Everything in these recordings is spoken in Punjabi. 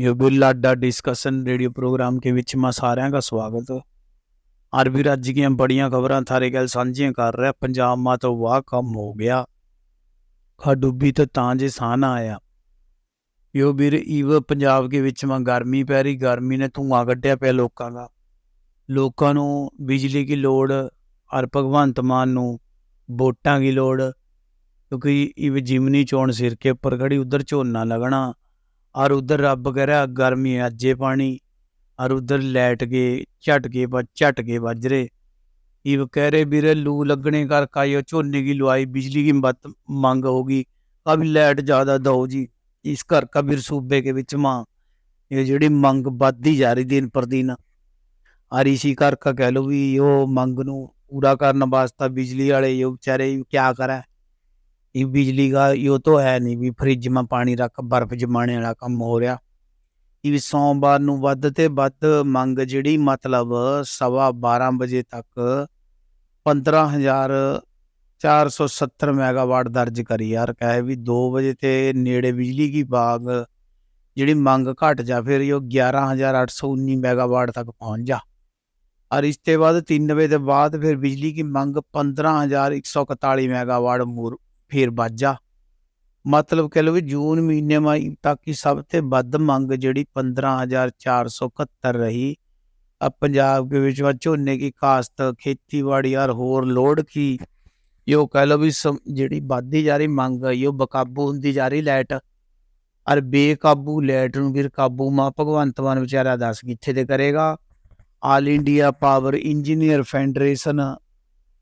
ये बुल्लाडा डिस्कशन रेडियो प्रोग्राम के ਵਿੱਚ ਮੈਂ ਸਾਰਿਆਂ ਦਾ ਸਵਾਗਤ ਅਰਬੀ ਰੱਜ ਦੀਆਂ ਬੜੀਆਂ ਖਬਰਾਂ ਥਾਰੇ ਗੱਲ ਸਾਂਝੀਆਂ ਕਰ ਰਿਹਾ ਪੰਜਾਬ ਮਾ ਤੋਂ ਵਾਹ ਕੰਮ ਹੋ ਗਿਆ ਖਾ ਡੁੱਬੀ ਤੇ ਤਾਂ ਜੇ ਸਾਨਾ ਆਇਆ ਯੋ ਵੀਰ ਈਵ ਪੰਜਾਬ ਦੇ ਵਿੱਚ ਮਾ ਗਰਮੀ ਪੈ ਰਹੀ ਗਰਮੀ ਨੇ ਧੂਆਂ ਕੱਢਿਆ ਪਿਆ ਲੋਕਾਂ ਦਾ ਲੋਕਾਂ ਨੂੰ ਬਿਜਲੀ ਦੀ ਲੋੜ ਔਰ ਭਗਵੰਤ ਮਾਨ ਨੂੰ ਵੋਟਾਂ ਦੀ ਲੋੜ ਕਿਉਂਕਿ ਇਹ ਜਿਮਨੀ ਚੋਣ ਸਿਰ ਕੇ ਉੱਪਰ ਖੜੀ ਉਧਰ ਝੋਨਾ ਲੱਗਣਾ और उधर रब कह रहा गर्मी अज्जे पानी और उधर लाइट के झटके झटके बज रहे ये कह रहे वीरे लू लगने करके आई झोने की लुआई बिजली की मत मांग होगी अभी लाइट ज़्यादा दो जी इस घर का भी सूबे के बीच माँ ये जी मंग बढ़ती जा रही दिन पर दिन और इसी घर का कह लो भी यो मंग न पूरा करने वास्ते बिजली वाले यो बेचारे क्या करें ਇਹ ਬਿਜਲੀ ਦਾ ਇਹ ਤਾਂ ਹੈ ਨਹੀਂ ਵੀ ਫ੍ਰਿਜ ਮਾ ਪਾਣੀ ਰੱਖ ਬਰਫ਼ ਜਮਾਣੇ ਵਾਲਾ ਕੰਮ ਹੋ ਰਿਹਾ ਇਹ ਵੀ ਸੋਮਵਾਰ ਨੂੰ ਵੱਧ ਤੇ ਵੱਧ ਮੰਗ ਜਿਹੜੀ ਮਤਲਬ ਸਵਾ 12 ਵਜੇ ਤੱਕ 15470 ਮੈਗਾਵਾਟ ਦਰਜ ਕਰੀ ਯਾਰ ਕਹੇ ਵੀ 2 ਵਜੇ ਤੇ ਨੇੜੇ ਬਿਜਲੀ ਦੀ ਬਾਗ ਜਿਹੜੀ ਮੰਗ ਘਟ ਜਾ ਫਿਰ ਇਹ 11819 ਮੈਗਾਵਾਟ ਤੱਕ ਪਹੁੰਚ ਜਾ और इसके बाद तीन बजे के बाद फिर बिजली की मंग पंद्रह हजार एक ਫੇਰ ਵਾਜਾ ਮਤਲਬ ਕਹ ਲਓ ਵੀ ਜੂਨ ਮਹੀਨੇ ਮਾਈ ਤੱਕ ਹੀ ਸਭ ਤੋਂ ਵੱਧ ਮੰਗ ਜਿਹੜੀ 15471 ਰਹੀ। ਆ ਪੰਜਾਬ ਦੇ ਵਿੱਚ ਝੋਨੇ ਦੀ ਕਾਸ਼ਤ, ਖੇਤੀਬਾੜੀ ਔਰ ਹੋਰ ਲੋਡ ਕੀ। ਯੋ ਕਹ ਲਓ ਵੀ ਜਿਹੜੀ ਵੱਧਦੀ ਜਾ ਰਹੀ ਮੰਗ ਯੋ ਬਕਾਬੂ ਹੁੰਦੀ ਜਾ ਰਹੀ ਲੈਟ ਔਰ ਬੇਕਾਬੂ ਲੈਟ ਨੂੰ ਵੀਰ ਕਾਬੂ ਮਾ ਭਗਵੰਤ ਮਾਨ ਵਿਚਾਰਾ ਦੱਸ ਕਿੱਥੇ ਤੇ ਕਰੇਗਾ। All India power engineer federation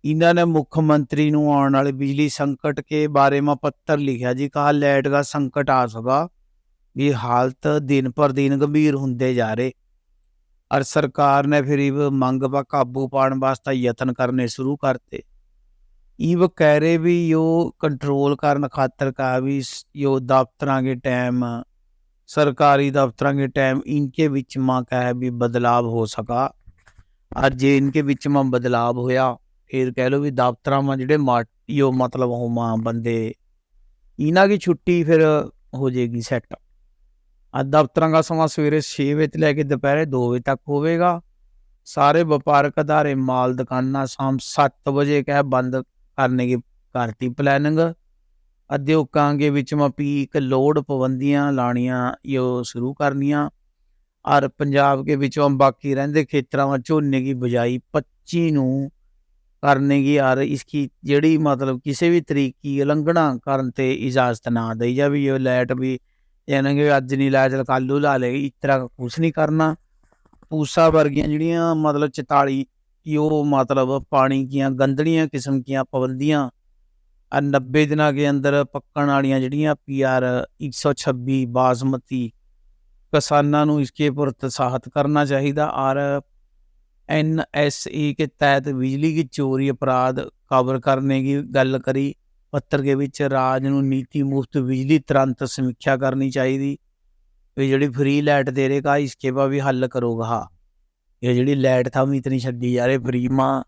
ਇਹਨਾਂ ਨੇ ਮੁੱਖ ਮੰਤਰੀ ਨੂੰ ਆਉਣ ਵਾਲੇ ਬਿਜਲੀ ਸੰਕਟ ਕੇ ਬਾਰੇ में पत्र लिखा जी कहा लाइट का संकट आ सका ये हालत दिन पर दिन गंभीर ਹੁੰਦੇ ਜਾ ਰਹੇ ਔਰ ਸਰਕਾਰ ਨੇ ਫਿਰ ਇਹ ਮੰਗ ਪਾ ਕਾਬੂ ਪਾਉਣ ਵਾਸਤੇ ਯਤਨ ਕਰਨੇ ਸ਼ੁਰੂ ਕਰਤੇ ਇਹ ਕਹਿ ਰਹੇ ਵੀ ਯੋ ਕੰਟਰੋਲ ਕਰਨ ਖਾਤਰ ਕਾ ਵੀ ਯੋ ਦਫ਼ਤਰਾਂ ਦੇ ਟਾਈਮ ਸਰਕਾਰੀ ਦਫ਼ਤਰਾਂ ਦੇ ਟਾਈਮ ਇਨਕੇ ਵਿੱਚ ਮਾਂ ਕਹੇ ਵੀ ਬਦਲਾਵ ਹੋ ਸਕਾ ਅੱਜ ਜੇ ਇਨਕੇ ਵਿੱਚ ਮਾਂ ਬਦਲਾਵ ਹੋਇਆ ਫਿਰ ਕਹਿ ਲਓ ਵੀ ਦਫ਼ਤਰਾਂ ਮਾ ਜਿਹੜੇ ਮਾਟੀਓ ਮਤਲਬ ਹੋਮਾ ਬੰਦੇ, ਇਹਨਾਂ ਦੀ ਛੁੱਟੀ ਫਿਰ ਹੋ ਜਾਏਗੀ ਸੈੱਟ ਆ ਦਫ਼ਤਰਾਂ ਦਾ ਸਮਾਂ ਸਵੇਰੇ 6 ਵਜੇ ਤੋਂ ਲੈ ਕੇ ਦੁਪਹਿਰੇ 2 ਵਜੇ ਤੱਕ ਹੋਵੇਗਾ। ਸਾਰੇ ਵਪਾਰਕ ਅਦਾਰੇ, ਮਾਲ ਦੁਕਾਨਾਂ, ਸ਼ਾਮ 7 ਵਜੇ ਕਹਿ ਬੰਦ ਕਰਨੇ ਦੀ ਕਰਤੀ ਪਲੈਨਿੰਗ ਉਦਯੋਗਾਂ ਦੇ ਵਿੱਚ ਮਾ ਲੋਡ ਪਾਬੰਦੀਆਂ ਲਾਣੀਆਂ ਯੋ ਸ਼ੁਰੂ ਕਰਨੀਆਂ। ਔਰ ਪੰਜਾਬ ਦੇ ਵਿੱਚੋਂ ਬਾਕੀ ਰਹਿੰਦੇ ਖੇਤਰਾਂ ਵਿੱਚ ਝੋਨੇ ਦੀ ਬਜਾਈ 25 ਨੂੰ ਕਰਨੇ ਕੀ ਯਾਰ ਇਸकी ਜਿਹੜੀ ਮਤਲਬ ਕਿਸੇ ਵੀ ਤਰੀਕੀ ਉਲੰਘਣਾ ਕਰਨ ਤੇ ਇਜਾਜ਼ਤ ਨਾ ਦਈ ਜਾਵੇ ਇਹ ਲਾਈਟ ਵੀ ਯਾਨੀ ਕਿ ਅੱਜ ਨਹੀਂ ਲਾਇਆ, ਚਲ ਕੱਲੂ ਲਾ ਲੇਗੀ ਇਸ ਤਰ੍ਹਾਂ ਕੁਝ ਨਹੀਂ ਕਰਨਾ। ਪੂਸਾ ਵਰਗੀਆਂ ਜਿਹੜੀਆਂ ਮਤਲਬ 44 ਕਿ ਉਹ ਮਤਲਬ ਪਾਣੀ ਦੀਆਂ ਗੰਦੜੀਆਂ ਕਿਸਮ ਦੀਆਂ ਪਾਬੰਦੀਆਂ, ਆ 90 ਦਿਨਾਂ ਦੇ ਅੰਦਰ ਪੱਕਣ ਵਾਲੀਆਂ ਜਿਹੜੀਆਂ ਪੀਆਰ 126 ਬਾਸਮਤੀ ਕਿਸਾਨਾਂ ਨੂੰ ਇਸਕੇ ਪ੍ਰੋਤਸਾਹਿਤ ਕਰਨਾ ਚਾਹੀਦਾ। ਔਰ एनएसए के तहत बिजली की चोरी अपराध कवर करने की गल करी ਪੱਤਰ ਦੇ ਵਿੱਚ ਰਾਜ ਨੂੰ ਨੀਤੀ ਮੁਫਤ ਬਿਜਲੀ ਤੁਰੰਤ ਸਮੀਖਿਆ ਕਰਨੀ ਚਾਹੀਦੀ ਇਹ ਜਿਹੜੀ ਫ੍ਰੀ ਲਾਈਟ ਦੇ ਰਹੇਗਾ ਇਸਕੇ ਬਾ ਵੀ ਹੱਲ ਕਰੋਗਾ ਇਹ ਜਿਹੜੀ ਲਾਈਟ ਥਾ ਵੀ ਇਤਨੀ ਛੱਡੀ ਜਾ ਰਹੇ ਫ੍ਰੀ ਮਾ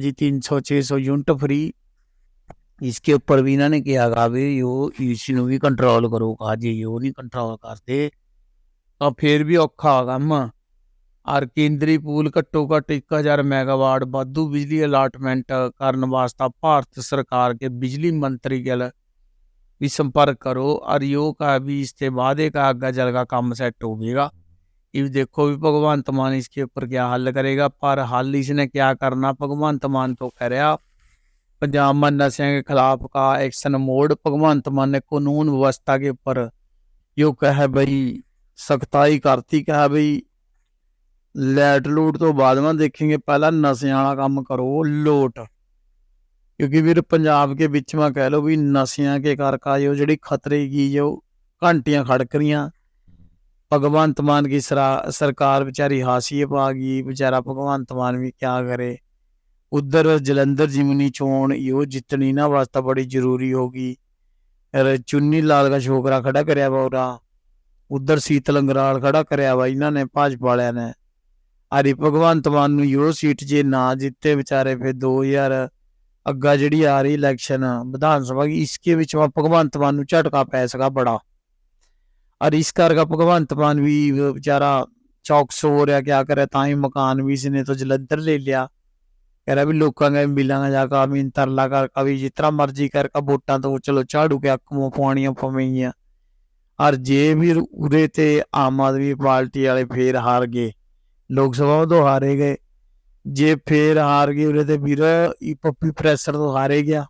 ਜੀ 300 600 ਯੂਨਿਟ ਫ੍ਰੀ इसके ऊपर भी इन्होंने किया गा भी यो इसी ਨੂੰ ਵੀ ਕੰਟਰੋਲ ਕਰੋਗਾ ਜੇ ਇਹ ਨਹੀਂ ਕੰਟਰੋਲ ਕਰਦੇ ਤਾਂ ਫੇਰ ਵੀ ਔਖਾ ਹੋਗਾ ਮ ਔਰ ਕੇਂਦਰੀ ਪੂਲ ਘੱਟੋ ਘੱਟ 1000 ਮੈਗਾਵਾਟ ਵਾਧੂ ਬਿਜਲੀ ਅਲਾਟਮੈਂਟ ਕਰਨ ਵਾਸਤੇ ਭਾਰਤ ਸਰਕਾਰ के बिजली मंत्री गल भी संपर्क करो और यो का भी इसके वादे का आगे चल का काम सेट हो गएगा ये देखो भी भगवंत मान इसके ऊपर क्या हल करेगा पर हल इसने क्या करना भगवंत मान तो कह रहा पंजाब में नशे के खिलाफ का एक्शन मोड भगवंत मान ने कानून व्यवस्था के ऊपर यो कह भाई सख्ताई करती कह भाई ਲੈਟ ਲੂਟ ਤੋਂ ਬਾਅਦ ਮੈਂ ਦੇਖेंगे ਪਹਿਲਾਂ ਨਸ਼ਿਆਂ ਵਾਲਾ ਕੰਮ ਕਰੋ, ਲੋਟ। ਕਿਉਂਕਿ ਵੀਰ ਪੰਜਾਬ ਕੇ ਵਿੱਚ ਮੈਂ ਕਹਿ ਲੋ ਵੀ ਨਸ਼ਿਆਂ ਕੇ ਕਰਕੇ ਜੋ ਜਿਹੜੀ ਖਤਰੇ ਕੀ ਜੋ ਘੰਟੀਆਂ ਖੜਕ ਰਹੀਆਂ। ਭਗਵੰਤ ਮਾਨ ਕੀ ਸਰਕਾਰ ਵਿਚਾਰੀ ਹਾਸੀਏ ਪਾ ਗਈ, ਵਿਚਾਰਾ ਭਗਵੰਤ ਮਾਨ ਵੀ ਕੀ ਕਰੇ। ਉਧਰ ਜਲੰਧਰ ਜਿਮਨੀ ਚੋਣ ਇਹੋ ਜਿੱਤਣੀ ਨਾ ਵਾਸਤਾ ਬੜੀ ਜ਼ਰੂਰੀ ਹੋਗੀ ਚੁੰਨੀ ਲਾਲ ਦਾ ਛੋਕਰਾ ਖੜਾ ਕਰਿਆ ਵਾ ਉਹਦਾ। ਉਧਰ ਸੀਤਲ ਅੰਗਰਾਲ ਖੜਾ ਕਰਿਆ ਵਾ ਇਹਨਾਂ ਨੇ, ਭਾਜਪਾ ਹਰੀ ਭਗਵੰਤ ਮਾਨ ਨੂੰ ਯੂਰੋ ਸੀਟ ਜੇ ਨਾ ਜਿੱਤੇ ਵਿਚਾਰੇ ਫਿਰ 2000 ਅੱਗਾ ਜਿਹੜੀ ਆ ਰਹੀ ਇਲੈਕਸ਼ਨ ਵਿਧਾਨ ਸਭਾ ਦੀ ਇਸਕੇ ਵਿੱਚ ਵਾ ਭਗਵੰਤ ਮਾਨ ਨੂੰ ਝਟਕਾ ਪੈ ਸਕਾ ਬੜਾ। ਔਰ ਇਸ ਕਰਕੇ ਭਗਵੰਤ ਮਾਨ ਵੀ ਵਿਚਾਰਾ ਚੌਕਸ ਹੋ ਰਿਹਾ, ਕਿਆ ਕਰੇ, ਤਾਂ ਹੀ ਮਕਾਨ ਵੀ ਇਸਨੇ ਤੋਂ ਜਲੰਧਰ ਲੈ ਲਿਆ। ਕਹ ਰਿਹਾ ਵੀ ਲੋਕਾਂ ਦੇ ਮਿਲਾਂ ਜਾ ਕਾ ਵੀ ਤਰਲਾ ਕਰ ਕਵੀ ਜਿਤਨਾ ਮਰਜ਼ੀ ਕਰ ਕਾ ਵੋਟਾਂ ਤੋਂ ਚਲੋ ਝਾੜੂ ਕੇ ਅੱਖੋਂ ਪਾਣੀਆਂ ਪਵੇਂਗੀਆਂ। ਔਰ ਜੇ ਵੀ ਉਰੇ ਤੇ ਆਮ ਆਦਮੀ ਪਾਰਟੀ ਵਾਲੇ ਫੇਰ ਹਾਰ ਗਏ। ਲੋਕ ਸਭਾ ਤੋਂ ਹਾਰੇ ਗਏ ਜੇ ਫੇਰ ਹਾਰ ਗਏ ਉਰੇ ਤੇ ਵੀਰ ਇਹ ਪੱਪੀ ਪ੍ਰੈਸ਼ਰ ਤੋਂ ਹਾਰੇ ਗਿਆ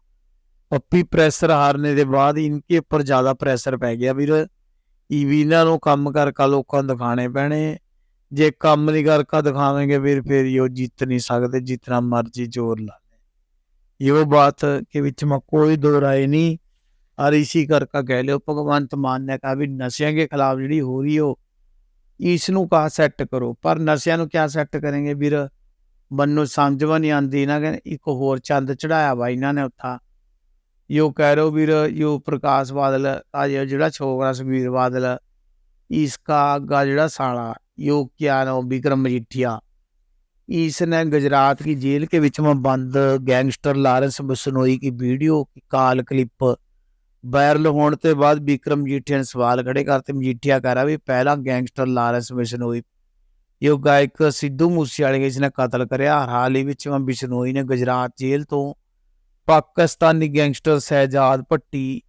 ਪੱਪੀ ਪ੍ਰੈਸ਼ਰ ਹਾਰਨੇ ਦੇ ਬਾਅਦ ਇਨਕੇ ਉੱਪਰ ਜ਼ਿਆਦਾ ਪ੍ਰੈਸ਼ਰ ਪੈ ਗਿਆ ਵੀਰ ਇਹ ਵੀ ਇਹਨਾਂ ਨੂੰ ਕੰਮ ਕਰਕੇ ਲੋਕਾਂ ਨੂੰ ਦਿਖਾਣੇ ਪੈਣੇ ਜੇ ਕੰਮ ਨਹੀਂ ਕਰਕੇ ਦਿਖਾਵਾਂਗੇ ਵੀਰ ਫਿਰ ਇਹ ਜਿੱਤ ਨਹੀਂ ਸਕਦੇ ਜਿਤਨਾ ਮਰਜੀ ਜ਼ੋਰ ਲਾ ले ये बात के बीच में कोई दो राय नहीं और इसी कर का कह लो भगवंत मान ने कहा भी नशे के खिलाफ जी हो रही हो ਇਸ ਨੂੰ ਕਹਾ ਸੈੱਟ ਕਰੋ? ਪਰ ਨਸ਼ਿਆਂ ਨੂੰ ਕਿਆ ਸੈੱਟ ਕਰਨਗੇ ਵੀਰ? ਮੈਨੂੰ ਸਮਝ ਵੀ ਨਹੀਂ ਆਂਦੀ ਨਾ ਕਿ ਇੱਕ ਹੋਰ ਚੰਦ ਚੜਾਇਆ ਵਾ ਇਹਨਾਂ ਨੇ ਉੱਥਾ। ਯੋ ਕਹਿ ਵੀਰ, ਯੋ ਪ੍ਰਕਾਸ਼ ਬਾਦਲ ਆ ਜਿਹੜਾ ਛੋਗਰਾ ਸੁਖਵੀਰ ਬਾਦਲ, ਇਸ ਦਾ ਅੱਗਾ ਜਿਹੜਾ ਸਾਲਾ, ਯੋ ਕਿਆ ਨਾ ਵਿਕਰਮ ਮਜੀਠੀਆ। ਇਸ ने गुजरात की जेल के बीच में बंद गैंगस्टर लारेंस बिश्नोई की वीडियो की ਵਾਇਰਲ ਹੋਣ ਤੇ ਬਾਅਦ ਵਿਕਰਮ ਮਜੀਠੀਆ ਨੇ ਸਵਾਲ ਖੜੇ ਕਰਤੇ ਮਜੀਠੀਆ ਕਹ ਵੀ ਪਹਿਲਾ ਗੈਂਗਸਟਰ ਲਾਰੈਂਸ ਬਿਸ਼ਨੋਈ, ਇਹ ਗਾਇਕ ਸਿੱਧੂ ਮੂਸੇਵਾਲੇ ਨੇ ਕਤਲ ਕਰਿਆ, ਹਾਲ ਹੀ ਵਿੱਚ ਮੈਂ ਬਿਸ਼ਨੋਈ ਨੇ ਗੁਜਰਾਤ ਜੇਲ੍ਹ ਤੋਂ ਪਾਕਿਸਤਾਨੀ ਗੈਂਗਸਟਰ ਸਹਿਜਾਦ ਭੱਟੀ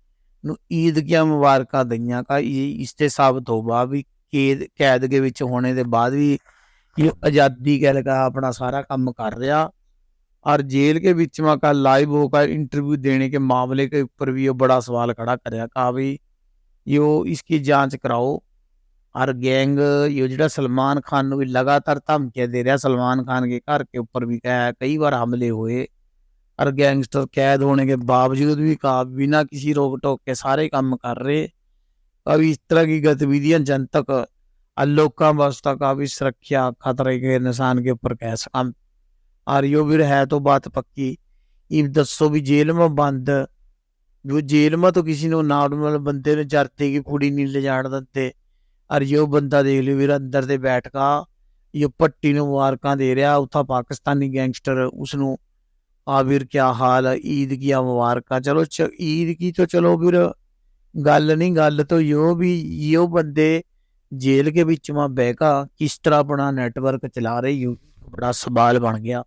ਨੂੰ ਈਦ ਦੀਆਂ ਮੁਬਾਰਕਾਂ ਦਈਆਂ। ਕਾ ਇਸ ਤੇ ਸਾਬਤ ਹੋਵਾ ਵੀ ਕੈਦ ਕੈਦ ਦੇ ਵਿੱਚ ਹੋਣੇ ਦੇ ਬਾਅਦ ਵੀ ਇਹ ਆਜ਼ਾਦੀ ਕਹਿ ਲਗਾ ਆਪਣਾ ਸਾਰਾ ਕੰਮ ਕਰ ਰਿਹਾ। और जेल के बीच में का लाइव होकर इंटरव्यू देने के मामले के ऊपर भी ये बड़ा सवाल खड़ा कराया कहा भाई यो इसकी जांच कराओ और गैंग यो जो सलमान खान ने भी लगातार धमकियाँ दे रहा सलमान खान के घर के ऊपर भी कहा कई बार हमले हुए और गैंगस्टर कैद होने के बावजूद भी कहा बिना किसी रोक टोक के सारे काम कर रहे कभी इस तरह की गतिविधियां जनतक और लोग का वास्ता का भी सुरक्षा खतरे के निशान के ऊपर कह सका ਆਰਿਓ ਵੀਰ ਹੈ ਤੋਂ ਬਾਤ ਪੱਕੀ। ਇਹ ਦੱਸੋ ਵੀ ਜੇਲ੍ਹ ਮਾ ਬੰਦ, ਜੋ ਜੇਲ੍ਹ ਮਾ ਤੋਂ ਕਿਸੇ ਨੂੰ ਨਾਰਮਲ ਬੰਦੇ ਨੂੰ ਚਰਤੇ ਕੀ ਕੁੜੀ ਨਹੀਂ ਲਿਜਾਣ ਦਿੰਦੇ। ਆਰਿਓ ਬੰਦਾ ਦੇਖ ਲਿਓ ਵੀਰ, ਅੰਦਰ ਤੇ ਬੈਠ ਕਾ ਇਹ ਪੱਟੀ ਨੂੰ ਮੁਬਾਰਕਾਂ ਦੇ ਰਿਹਾ, ਉਥਾ ਪਾਕਿਸਤਾਨੀ ਗੈਂਗਸਟਰ ਉਸ ਨੂੰ ਆ ਵੀਰ ਕੀ ਹਾਲ ਈਦ ਕੀ ਮੁਬਾਰਕਾਂ। ਚਲੋ ਈਦ ਕੀ ਤੋਂ ਚਲੋ ਵੀਰ, ਗੱਲ ਨਹੀਂ, ਗੱਲ ਤੋਂ ਯੋ ਵੀ ਯੋ ਬੰਦੇ ਜੇਲ੍ਹ ਕੇ ਵਿੱਚ ਮਾ ਬਹਿ ਕਿਸ ਤਰ੍ਹਾਂ ਆਪਣਾ ਨੈਟਵਰਕ ਚਲਾ ਰਹੀ ਹੋ ਬੜਾ ਸਵਾਲ ਬਣ ਗਿਆ।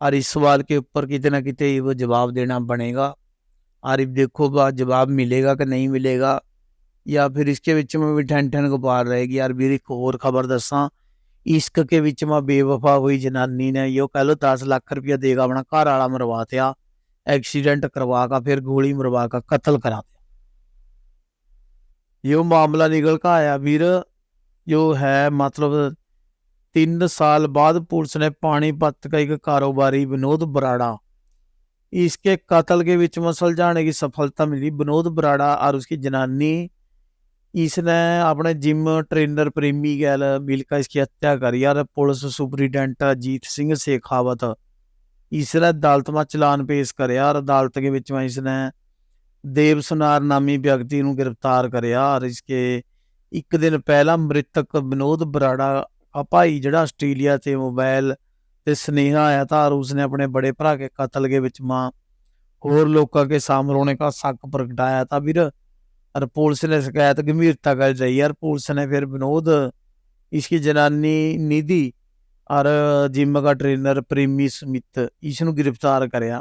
और इस सवाल के ऊपर किते ना किते वो जवाब देना बनेगा और देखो जवाब मिलेगा कि नहीं मिलेगा? या फिर इसके बीच में भी ठन ठन गोपाल रहेगी? यार भी एक और खबर दसा इश्क के बीच में बेवफा हुई जनानी ने यो कह लो दस लाख रुपया देगा, अपना घर आला मरवा दिया। एक्सीडेंट करवा का, फिर गोली मरवा का, कत्ल करा दिया। यो मामला निकल का आया, वीर। जो है मतलब तीन साल बाद पुलिस ने पानीपत का एक कारोबारी विनोद बराड़ा इसके कत्ल के बीच में सुलझाने की सफलता मिली विनोद बराड़ा और उसकी जनानी इसने अपने जिम ट्रेनर प्रेमी गैल मिलकर इसकी हत्या करी और पुलिस सुपरिटेंडेंट अजीत सिंह शेखावत इसने अदालत में चलान पेश कराया और अदालत के बीच में इसने ਦੇਵ ਸੁਨਾਰ ਨਾਮੀ ਵਿਅਕਤੀ ਨੂੰ ਗ੍ਰਿਫਤਾਰ ਕਰਿਆ ਔਰ ਇਸਕੇ ਇੱਕ ਦਿਨ ਪਹਿਲਾਂ ਮ੍ਰਿਤਕ ਵਿਨੋਦ ਬਰਾੜਾ ਆ ਭਾਈ ਜਿਹੜਾ ਆਸਟ੍ਰੇਲੀਆ ਤੇ ਮੋਬਾਈਲ ਤੇ ਸਨੇਹਾ ਆਇਆ ਤਾਂ ਰੂਸ ਨੇ ਆਪਣੇ ਬੜੇ ਭਰਾ ਕੇ ਕਤਲ ਦੇ ਵਿੱਚ ਮਾਂ ਹੋਰ ਲੋਕਾਂ ਕੇ ਸਾਹਮਣੇ ਕਾ ਸ਼ੱਕ ਪ੍ਰਗਟਾਇਆ ਤਾਂ ਵੀਰ और पुलिस ने शिकायत गंभीरता कर जाई और पुलिस ने फिर विनोद इसकी जनानी निधि और जिम का ट्रेनर प्रेमी स्मित इसनों गिरफ्तार करया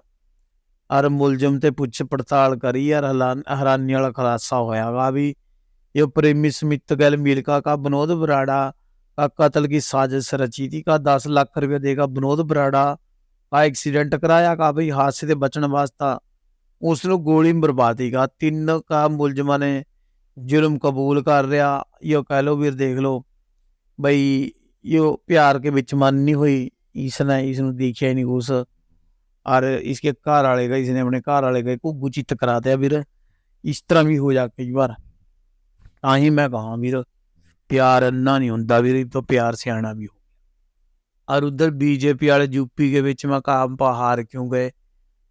और मुलजम ते पूछ पड़ताल करी और हैरानी वाला खुलासा होया गा भी ये प्रेमी स्मित गैल मिलका का विनोद बराड़ा कत्ल की साजिश रची थी का दस लाख रुपया देगा विनोद बराड़ा का एक्सीडेंट कराया का भाई हादसे से बचने वास्ता ਉਸ ਨੂੰ ਗੋਲੀ ਮਰਵਾ ਦੇਗਾ ਤਿੰਨ ਕਾ ਮੁਲਜ਼ਮਾਂ ਨੇ ਜੁਰਮ ਕਬੂਲ ਕਰ ਰਿਹਾ ਇਹ ਕਹਿ ਲੋ ਵੀਰ ਦੇਖ ਲੋ ਬਈ ਇਹ ਪਿਆਰ ਕੇ ਵਿੱਚ ਮਨ ਨਹੀਂ ਹੋਈ ਇਸ ਨੇ ਇਸ ਨੂੰ ਦੇਖਿਆ ਹੀ ਨਹੀਂ ਉਸ ਔਰ ਇਸਕੇ ਘਰ ਵਾਲੇ ਦਾ ਇਸਨੇ ਆਪਣੇ ਘਰ ਵਾਲੇ ਗਏ ਕੋ ਗੁਚਿਤ ਕਰਾ ਦਿਆ ਵੀਰ, ਇਸ ਤਰ੍ਹਾਂ ਵੀ ਹੋ ਜਾ ਕਈ ਵਾਰ। ਤਾਂ ਹੀ ਮੈਂ ਕਹਾਂ ਵੀਰ प्यार अन्ना नहीं होता वीर तो प्यार से आना भी हो और उधर बीजेपी वाले यूपी के बीच में काम पा हार क्यों गए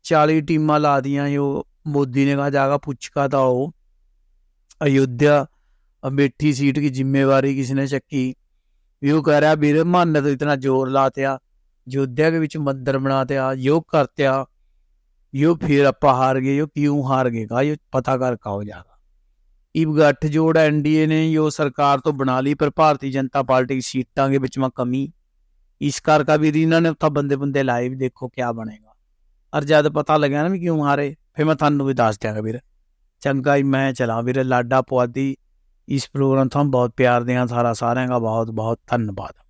चालीस टीम ला दिया जो मोदी ने कहा जागा पूछका था वो अयोध्या अमेठी सीट की जिम्मेवारी किसने चक्की यो कह रहा वीर मान ने तो इतना जोर लात्या अयोध्या के बीच मंदिर बनाते आ योग करते आ यो फिर आप हार गए यो क्यों हार गए का यो पता कर का हो जाएगा ਇਹ ਗੱਠਜੋੜ ਐਨਡੀਏ ਨੇ ਜੋ ਸਰਕਾਰ ਤੋਂ ਬਣਾ ਲਈ, ਪਰ ਭਾਰਤੀ ਜਨਤਾ ਪਾਰਟੀ ਦੀ ਸੀਟਾਂ ਦੇ ਵਿੱਚ ਮਾ ਕਮੀ। ਇਸ ਕਰਕੇ ਵੀ ਇਹਨਾਂ ਨੇ ਉੱਥਾ ਬੰਦੇ ਬੰਦੇ ਲਾਏ ਵੀ ਦੇਖੋ ਕੀ ਬਣੇਗਾ। ਔਰ ਜਦ ਪਤਾ ਲੱਗਿਆ ਨਾ ਵੀ ਕਿਉਂ ਹਾਰੇ, ਫਿਰ ਮੈਂ ਤੁਹਾਨੂੰ ਵੀ ਦੱਸ ਦਿਆਂਗਾ ਵੀਰ। ਚੰਗਾ ਹੀ ਮੈਂ ਚਲਾ ਵੀਰ, ਲਾਡਾ ਪੁਆਧੀ, ਇਸ ਪ੍ਰੋਗਰਾਮ ਤੋਂ ਬਹੁਤ ਪਿਆਰ ਦਿਆਂ ਸਾਰਾ ਸਾਰਿਆਂ ਦਾ ਬਹੁਤ ਬਹੁਤ ਧੰਨਵਾਦ।